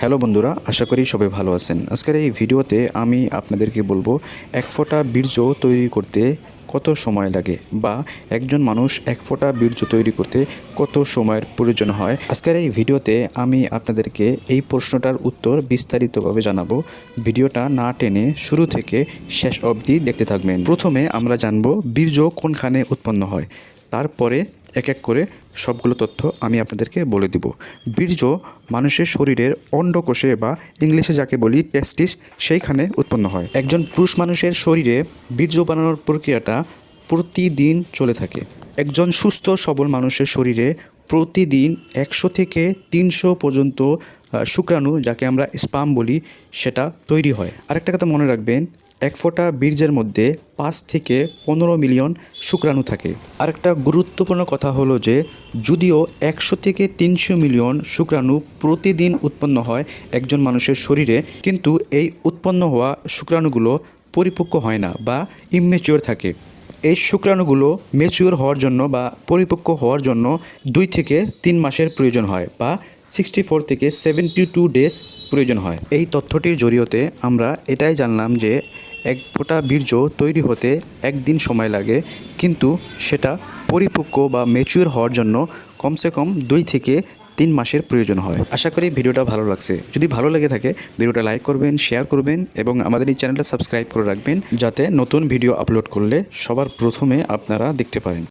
Hello বন্ধুরা, আশা করি সবাই ভালো আছেন। আজকের এই ভিডিওতে আমি আপনাদেরকে বলব, এক ফোঁটা বীর্য তৈরি করতে কত সময় লাগে বা একজন মানুষ এক ফোঁটা বীর্য তৈরি করতে কত সময়ের প্রয়োজন হয়। আজকের এই ভিডিওতে আমি আপনাদেরকে এই প্রশ্নটার উত্তর বিস্তারিতভাবে জানাব। ভিডিওটা না টেনে শুরু থেকে শেষ অবধি দেখতে থাকবেন। প্রথমে আমরা জানব বীর্য কোনখানে উৎপন্ন হয়। তারপরে এক এক করে সবগুলো তথ্য আমি আপনাদেরকে বলে দিব। বীর্য মানুষের শরীরের অন্ডকোষে বা ইংলিশে যাকে বলি টেস্টিস সেইখানে উৎপন্ন হয়। একজন পুরুষ মানুষের শরীরে বীর্য বানানোর প্রক্রিয়াটা প্রতিদিন চলে থাকে। একজন সুস্থ, সবল মানুষের শরীরে প্রতিদিন একশো থেকে তিনশো পর্যন্ত শুক্রাণু, যাকে আমরা স্পাম বলি, সেটা তৈরি হয়। আরেকটা কথা মনে রাখবেন এক ফোঁটা বীর্যের মধ্যে পাঁচ থেকে পনেরো মিলিয়ন শুক্রাণু থাকে। আরেকটা গুরুত্বপূর্ণ কথা হলো যে, যদিও একশো থেকে তিনশো মিলিয়ন শুক্রাণু প্রতিদিন উৎপন্ন হয় একজন মানুষের শরীরে, কিন্তু এই উৎপন্ন হওয়া শুক্রাণুগুলো পরিপক্ক হয় না বা ইমেচিওর থাকে। এই শুক্রাণুগুলো ম্যাচিওর হওয়ার জন্য বা পরিপক্ক হওয়ার জন্য দুই থেকে তিন মাসের প্রয়োজন হয় বা সিক্সটি ফোর থেকে সেভেন্টি টু ডেজ প্রয়োজন হয়। এই তথ্যটির জরিয়তে আমরা এটাই জানলাম যে এক ফোঁটা বীর্য তৈরি হতে একদিন সময় লাগে, কিন্তু সেটা পরিপক্ক বা ম্যাচিওর হওয়ার জন্য কমসে কম দুই থেকে তিন মাসের প্রয়োজন হয়। আশা করি ভিডিওটা ভালো লাগছে। যদি ভালো লেগে থাকে, ভিডিওটা লাইক করবেন, শেয়ার করবেন এবং আমাদের এই চ্যানেলটা সাবস্ক্রাইব করে রাখবেন, যাতে নতুন ভিডিও আপলোড করলে সবার প্রথমে আপনারা দেখতে পারেন।